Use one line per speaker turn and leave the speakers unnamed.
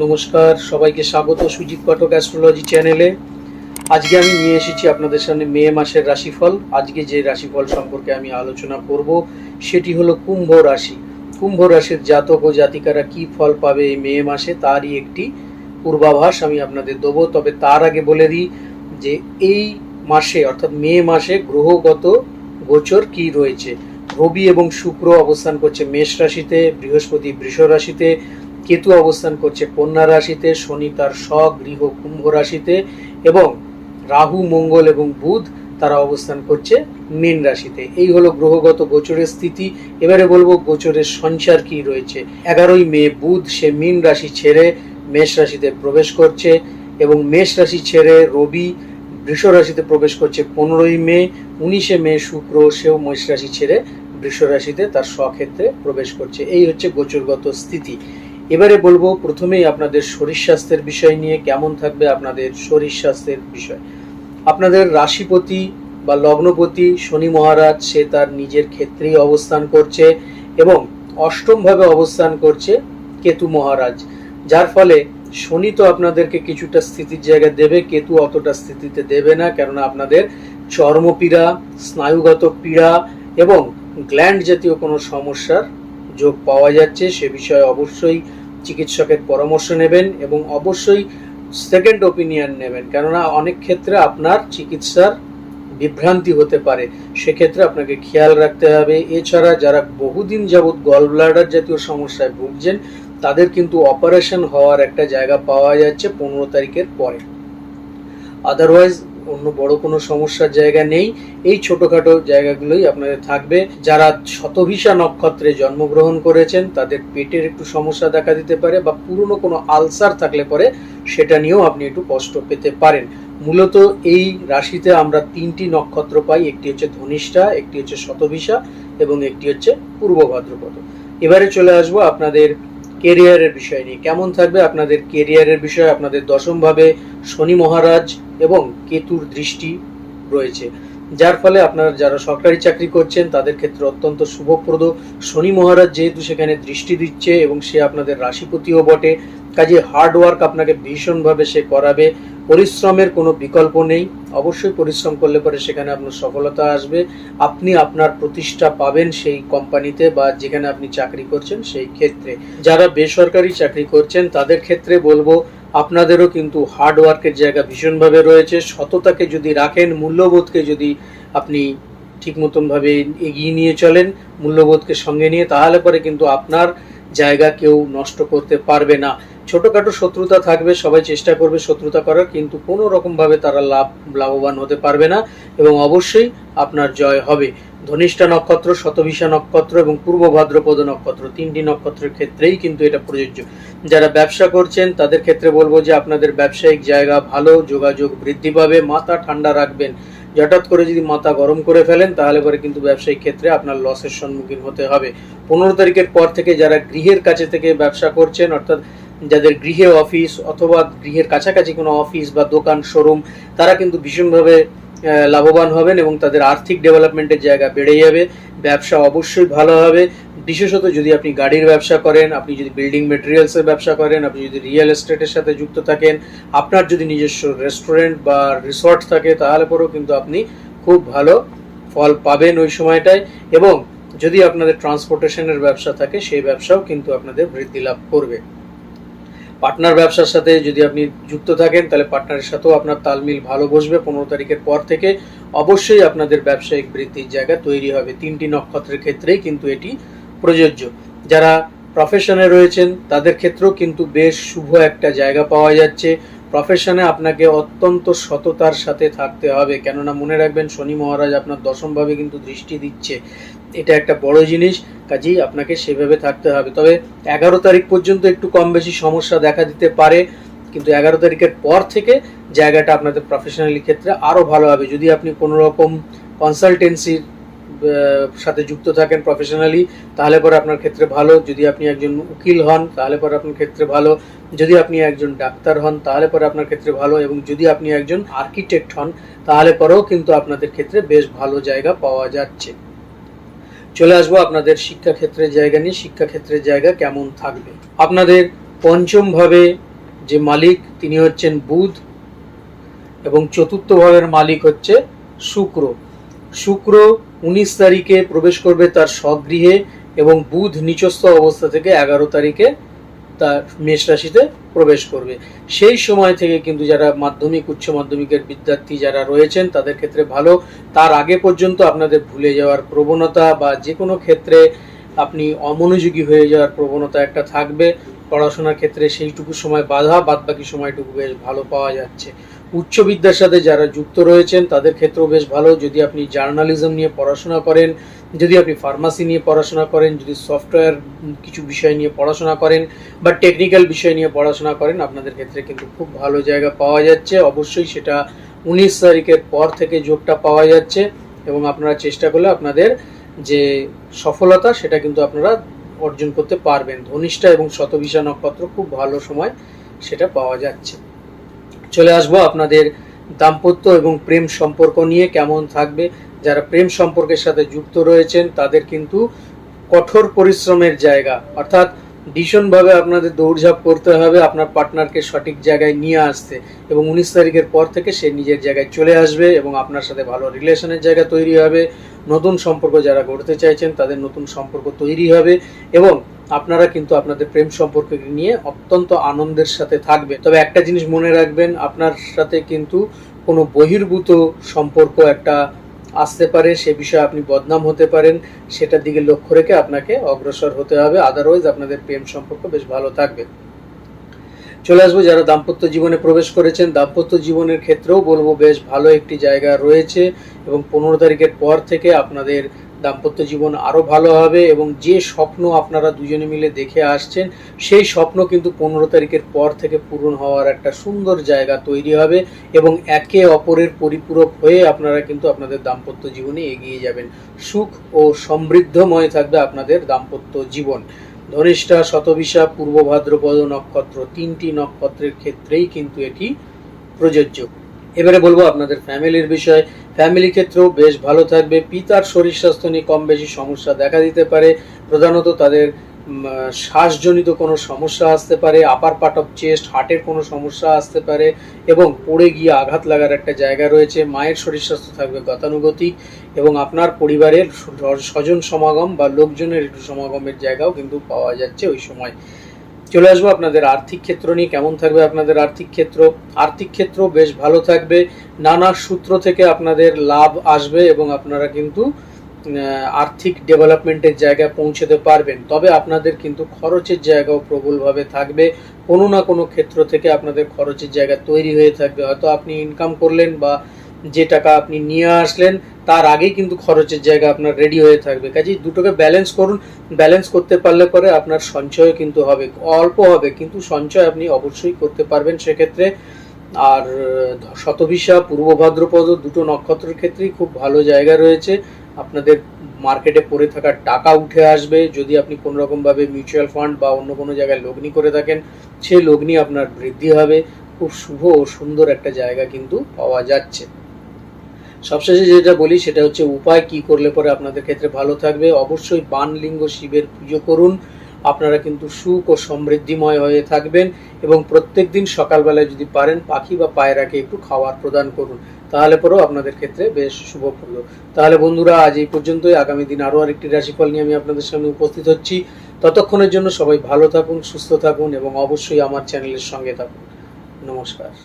নমস্কার, সবাইকে স্বাগত সুজিত পাঠক অ্যাস্ট্রোলজি চ্যানেলে আজকে আমি নিয়ে এসেছি আপনাদের সামনে মে মাসের রাশিফল। আজকে যে রাশিফল সম্পর্কে আমি আলোচনা করব, সেটি হলো কুম্ভ রাশি। কুম্ভ রাশির জাতক ও জাতিকারা কি ফল পাবে এই মে মাসে, তারই একটি পূর্বাভাস আমি আপনাদের দেবো। তবে তার আগে বলে দিই যে এই মাসে, অর্থাৎ মে মাসে গ্রহগত গোচর কি রয়েছে? রবি এবং শুক্র অবস্থান করছে মেষ রাশিতে, বৃহস্পতি বৃষ রাশিতে কেতু অবস্থান করছে কন্যা রাশিতে, শনি তার স্বগৃহ কুম্ভ রাশিতে এবং রাহু, মঙ্গল এবং বুধ তারা অবস্থান করছে মীন রাশিতে। এই হলো গ্রহগত গোচরের স্থিতি। এবারে বলব গোচরের সঞ্চার কি রয়েছে। এগারোই মে, বুধ সে মীন রাশি ছেড়ে মেষ রাশিতে প্রবেশ করছে এবং মেষ রাশি ছেড়ে রবি বৃষ রাশিতে প্রবেশ করছে পনেরোই মে, উনিশে মে শুক্র সেও মেষ রাশি ছেড়ে বৃষ রাশিতে তার স্বক্ষেত্রে প্রবেশ করছে। এই হচ্ছে গোচরগত স্থিতি। এবারে বলব, প্রথমেই আপনাদের শরীর স্বাস্থ্যের বিষয় নিয়ে, কেমন থাকবে আপনাদের শরীর স্বাস্থ্যের বিষয়। আপনাদের রাশিপতি বা লগ্নপতি শনি মহারাজ, সে তার নিজের ক্ষেত্রেই অবস্থান করছে এবং অষ্টমভাবে অবস্থান করছে কেতু মহারাজ। যার ফলে শনি তো আপনাদেরকে কিছুটা স্থিতির জায়গা দেবে, কেতু অতটা স্থিতিতে দেবে না, কেননা আপনাদের চর্মপীড়া, স্নায়ুগত পীড়া এবং গ্ল্যান্ড জাতীয় কোনো সমস্যার যোগ পাওয়া যাচ্ছে, সে বিষয়ে অবশ্যই চিকিৎসকের পরামর্শ নেবেন এবং অবশ্যই সেকেন্ড ওপিনিয়ন নেবেন। কেননা অনেক ক্ষেত্রে আপনার চিকিৎসার বিভ্রান্তি হতে পারে। সেক্ষেত্রে আপনাকে খেয়াল রাখতে হবে। এছাড়া যারা বহুদিন যাবৎ গল ব্লাডার জাতীয় সমস্যায় ভুগছেন, তাদের কিন্তু অপারেশন হওয়ার একটা জায়গা পাওয়া যাচ্ছে পনেরো তারিখের পরে। আদারওয়াইজ অন্য বড় কোনো সমস্যার জায়গা নেই। এই ছোটখাটো জায়গাগুলোই আপনাদের থাকবে। যারা শতভিসা নক্ষত্রে জন্মগ্রহণ করেছেন, তাদের পেটের একটু সমস্যা দেখা দিতে পারে বা পুরনো কোনো আলসার থাকলে পরে সেটা নিয়েও আপনি একটু কষ্ট পেতে পারেন। মূলত এই রাশিতে আমরা তিনটি নক্ষত্র পাই। একটি হচ্ছে ধনিষ্ঠা, একটি হচ্ছে শতভিসা এবং একটি হচ্ছে পূর্ব ভাদ্রপদ। এবারে চলে আসব আপনাদের কেরিয়ারের বিষয় নিয়ে। কেমন থাকবে আপনাদের কেরিয়ারের বিষয়ে? আপনাদের দশমভাবে শনি মহারাজ এবং কেতুর দৃষ্টি রয়েছে। যার ফলে আপনারা যারা সরকারি চাকরি করছেন, তাদের ক্ষেত্রে অত্যন্ত শুভপ্রদ। শনি মহারাজ যেহেতু সেখানে দৃষ্টি দিচ্ছে এবং সে আপনাদের রাশিপতিও বটে, কাজে হার্ড ওয়ার্ক আপনাকে ভীষণভাবে সে করাবে। পরিশ্রমের কোনো বিকল্প নেই। অবশ্যই পরিশ্রম করলে পরে সেখানে আপনার সফলতা আসবে। আপনি আপনার প্রতিষ্ঠা পাবেন সেই কোম্পানিতে বা যেখানে আপনি চাকরি করছেন সেই ক্ষেত্রে। যারা বেসরকারি চাকরি করছেন, তাদের ক্ষেত্রে বলব আপনাদেরও কিন্তু হার্ড ওয়ার্কের জায়গা ভীষণভাবে রয়েছে। সততাকে যদি রাখেন, মূল্যবোধকে যদি আপনি ঠিক মতনভাবে এগিয়ে নিয়ে চলেন, মূল্যবোধকে সঙ্গে নিয়ে, তাহলে পরে কিন্তু আপনার জায়গা কেউ নষ্ট করতে পারবে না। ছোটোখাটো শত্রুতা থাকবে, সবাই চেষ্টা করবে শত্রুতা করার, কিন্তু কোনো রকমভাবে তারা লাভ, লাভবান হতে পারবে না, এবং অবশ্যই আপনার জয় হবে। ধনিষ্ঠা নক্ষত্র শতভিসা নক্ষত্র এবং পূর্ব ভাদ্রপদ নক্ষত্র, তিনটি নক্ষত্রের ক্ষেত্রেই কিন্তু এটা প্রযোজ্য। যারা ব্যবসা করছেন, তাদের ক্ষেত্রে বলব যে আপনাদের ব্যবসায়িক জায়গা ভালো, যোগাযোগ বৃদ্ধি পাবে, মাথা ঠান্ডা রাখবেন। হঠাৎ করে যদি মাথা গরম করে ফেলেন, তাহলে পরে কিন্তু ব্যবসায়িক ক্ষেত্রে আপনার লসের সম্মুখীন হতে হবে। পনেরো তারিখের পর থেকে যারা গৃহের কাছে থেকে ব্যবসা করছেন, অর্থাৎ যাদের গৃহে অফিস অথবা গৃহের কাছাকাছি কোনো অফিস বা দোকান, শোরুম, তারা কিন্তু ভীষণভাবে লাভবান হবেন এবং তাদের আর্থিক ডেভেলপমেন্টের জায়গা বেড়ে যাবে, ব্যবসা অবশ্যই ভালো হবে। বিশেষত যদি আপনি গাড়ির ব্যবসা করেন, আপনি যদি বিল্ডিং মেটেরিয়ালসের ব্যবসা করেন, আপনি যদি রিয়েল এস্টেটের সাথে যুক্ত থাকেন, আপনার যদি নিজস্ব রেস্টুরেন্ট বা রিসর্ট থাকে, তাহলে পরেও কিন্তু আপনি খুব ভালো ফল পাবেন ওই সময়টায়। এবং যদি আপনাদের ট্রান্সপোর্টেশনের ব্যবসা থাকে, সেই ব্যবসাও কিন্তু আপনাদের বৃদ্ধি লাভ করবে। পার্টনার ব্যবসার সাথে যদি আপনি যুক্ত থাকেন, তাহলে পার্টনারের সাথেও আপনার তালমিল ভালো বসবে। পনেরো তারিখের পর থেকে অবশ্যই আপনাদের ব্যবসায়িক বৃদ্ধির জায়গা তৈরি হবে। তিনটি নক্ষত্রের ক্ষেত্রেই কিন্তু এটি প্রযোজ্য। যারা প্রফেশনে রয়েছেন, তাদের ক্ষেত্রেও কিন্তু বেশ শুভ একটা জায়গা পাওয়া যাচ্ছে। প্রফেশনে আপনাকে অত্যন্ত সততার সাথে থাকতে হবে। কেননা মনে রাখবেন, শনি মহারাজ আপনার দশমভাবে কিন্তু দৃষ্টি দিচ্ছে। এটা একটা বড় জিনিস, কাজেই আপনাকে সেভাবে থাকতে হবে। তবে এগারো তারিখ পর্যন্ত একটু কম বেশি সমস্যা দেখা দিতে পারে, কিন্তু এগারো তারিখের পর থেকে জায়গাটা আপনাদের প্রফেশনালি ক্ষেত্রে আরও ভালো হবে। যদি আপনি কোনো রকম কনসালটেন্সির সাথে যুক্ত থাকেন প্রফেশনালি তাহলে পরে আপনার ক্ষেত্রে ভালো। যদি আপনি একজন উকিল হন, তাহলে পরে আপনার ক্ষেত্রে ভালো। যদি আপনি একজন ডাক্তার হন, তাহলে পরে আপনার ক্ষেত্রে ভালো। এবং যদি আপনি একজন আর্কিটেক্ট হন, তাহলে পরেও কিন্তু আপনাদের ক্ষেত্রে বেশ ভালো জায়গা পাওয়া যাচ্ছে। চলে আসব আপনাদের শিক্ষাক্ষেত্রের জায়গা নিয়ে। শিক্ষাক্ষেত্রের জায়গা কেমন থাকবে? আপনাদের পঞ্চম ভাবে যে মালিক, তিনি হচ্ছেন বুধ। এবং চতুর্থ ভাবের মালিক হচ্ছে শুক্র। শুক্র উনিশ তারিখে প্রবেশ করবে তার স্বগৃহে এবং বুধ নিচস্থ অবস্থা থেকে এগারো তারিখে তার মেষ রাশিতে প্রবেশ করবে। সেই সময় থেকে কিন্তু যারা মাধ্যমিক, উচ্চ মাধ্যমিকের বিদ্যার্থী যারা রয়েছেন, তাদের ক্ষেত্রে ভালো। তার আগে পর্যন্ত আপনাদের ভুলে যাওয়ার প্রবণতা বা যে কোনো ক্ষেত্রে আপনি অমনোযোগী হয়ে যাওয়ার প্রবণতা একটা থাকবে। পড়াশোনার ক্ষেত্রে সেইটুকু সময় বাধা বাদ বাকি সময়টুকু বেশ ভালো পাওয়া যাচ্ছে। উচ্চ বিদ্যার সাথে যারা যুক্ত রয়েছেন, তাদের ক্ষেত্রেও বেশ ভালো। যদি আপনি জার্নালিজম নিয়ে পড়াশোনা করেন, যদি আপনি ফার্মাসি নিয়ে পড়াশোনা করেন, যদি সফটওয়্যার কিছু বিষয় নিয়ে পড়াশোনা করেন বা টেকনিক্যাল বিষয় নিয়ে পড়াশোনা করেন, আপনাদের ক্ষেত্রে কিন্তু খুব ভালো জায়গা পাওয়া যাচ্ছে। অবশ্যই সেটা উনিশ তারিখের পর থেকে যোগটা পাওয়া যাচ্ছে এবং আপনারা চেষ্টা করলে আপনাদের যে সফলতা, সেটা কিন্তু আপনারা অর্জন করতে পারবেন। ধনিষ্ঠা এবং শতবিশা নক্ষত্র খুব ভালো সময় সেটা পাওয়া যাচ্ছে। চলে আসব আপনাদের দাম্পত্য এবং প্রেম সম্পর্ক নিয়ে, কেমন থাকবে, যারা প্রেম সম্পর্কের সাথে যুক্ত রয়েছেন, তাদের কিন্তু কঠোর পরিশ্রমের জায়গা। অর্থাৎ ভীষণভাবে আপনাদের দৌড়ঝাঁপ করতে হবে, আপনার পার্টনারকে সঠিক জায়গায় নিয়ে আসতে। এবং উনিশ তারিখের পর থেকে সে নিজের জায়গায় চলে আসবে এবং আপনার সাথে ভালো রিলেশনের জায়গা তৈরি হবে। নতুন সম্পর্ক যারা গড়তে চাইছেন, তাদের নতুন সম্পর্ক তৈরি হবে এবং আপনারা কিন্তু আপনাদের প্রেম সম্পর্ককে নিয়ে অত্যন্ত আনন্দের সাথে থাকবে তবে একটা জিনিস মনে রাখবেন, আপনার সাথে কিন্তু কোনো বহির্ভূত সম্পর্ক একটা আসতে পারে, সে বিষয়ে আপনি বদনাম হতে পারেন, সেটার দিকে লক্ষ্য রেখে আপনাকে অগ্রসর হতে হবে আদারওয়াইজ আপনাদের প্রেম সম্পর্ক বেশ ভালো থাকবে। চলে আসব, যারা দাম্পত্য জীবনে প্রবেশ করেছেন, দাম্পত্য জীবনের ক্ষেত্রেও বলব বেশ ভালো একটি জায়গা রয়েছে এবং পনেরো তারিখের পর থেকে আপনাদের দাম্পত্য জীবন আরও ভালো হবে এবং যে স্বপ্ন আপনারা দুজনে মিলে দেখে আসছেন, সেই স্বপ্ন কিন্তু পনেরো তারিখের পর থেকে পূরণ হওয়ার একটা সুন্দর জায়গা তৈরি হবে এবং একে অপরের পরিপূরক হয়ে আপনারা কিন্তু আপনাদের দাম্পত্য জীবনে এগিয়ে যাবেন। সুখ ও সমৃদ্ধময় থাকবে আপনাদের দাম্পত্য জীবন। ধনিষ্ঠা শতবিশা পূর্ব ভাদ্রপদ নক্ষত্র তিনটি নক্ষত্রের ক্ষেত্রেই কিন্তু এটি প্রযোজ্য। এবারে বলব আপনাদের ফ্যামিলির বিষয়। ফ্যামিলি ক্ষেত্রেও বেশ ভালো থাকবে। পিতার শরীর স্বাস্থ্য নিয়ে কম বেশি সমস্যা দেখা দিতে পারে। প্রধানত তাদের শ্বাসজনিত কোনো সমস্যা আসতে পারে আপার পার্ট অফ চেস্ট হার্টের কোনো সমস্যা আসতে পারে, এবং পড়ে গিয়ে আঘাত লাগার একটা জায়গা রয়েছে। মায়ের শরীর স্বাস্থ্য থাকবে গতানুগতিক, এবং আপনার পরিবারের স্বজন সমাগম বা লোকজনের একটু সমাগমের জায়গাও কিন্তু পাওয়া যাচ্ছে ওই সময়। চলে আসব আপনাদের আর্থিক ক্ষেত্র নিয়ে। কেমন থাকবে আপনাদের আর্থিক ক্ষেত্র? আর্থিক ক্ষেত্র বেশ ভালো থাকবে। নানা সূত্র থেকে আপনাদের লাভ আসবে, এবং আপনারা কিন্তু আর্থিক ডেভেলপমেন্টের জায়গায় পৌঁছতে পারবেন। তবে আপনাদের কিন্তু খরচের জায়গাও প্রবলভাবে থাকবে। কোনো না কোনো ক্ষেত্র থেকে আপনাদের খরচের জায়গা তৈরি হয়ে থাকবে। হয়তো আপনি ইনকাম করলেন বা যে টাকা আপনি নিয়ে আসলেন, তার আগেই কিন্তু খরচের জায়গা আপনার রেডি হয়ে থাকবে। কাজেই দুটোকে ব্যালেন্স করুন। ব্যালেন্স করতে পারলে পরে আপনার সঞ্চয় কিন্তু হবে, অল্প হবে। কিন্তু সঞ্চয় আপনি অবশ্যই করতে পারবেন সেক্ষেত্রে। আর শতবিশা পূর্ব ভাদ্রপদ, দুটো নক্ষত্রের ক্ষেত্রেই খুব ভালো জায়গা রয়েছে। আপনাদের মার্কেটে পড়ে থাকা টাকা উঠে আসবে। যদি আপনি কোনো রকমভাবে মিউচুয়াল ফান্ড বা অন্য কোনো জায়গায় লগ্নি করে থাকেন, সেই লগ্নি আপনার বৃদ্ধি হবে। খুব শুভ ও সুন্দর একটা জায়গা কিন্তু পাওয়া যাচ্ছে। সবশেষে যেটা বলি, সেটা হচ্ছে উপায় কি করলে পরে আপনাদের ক্ষেত্রে ভালো থাকবে। অবশ্যই বানলিঙ্গ শিবের পুজো করুন। আপনারা কিন্তু সুখ ও সমৃদ্ধিময় হয়ে থাকবেন এবং প্রত্যেক দিন সকালবেলায় যদি পারেন, পাখি বা পায়রাকে একটু খাওয়ার প্রদান করুন। তাহলে পরেও আপনাদের ক্ষেত্রে বেশ শুভ শুভপ্রদ তাহলে বন্ধুরা, আজ এই পর্যন্তই। আগামী দিন আরও আরেকটি রাশিফল নিয়ে আমি আপনাদের সামনে উপস্থিত হচ্ছি। ততক্ষণের জন্য সবাই ভালো থাকুন, সুস্থ থাকুন এবং অবশ্যই আমার চ্যানেলের সঙ্গে থাকুন। নমস্কার।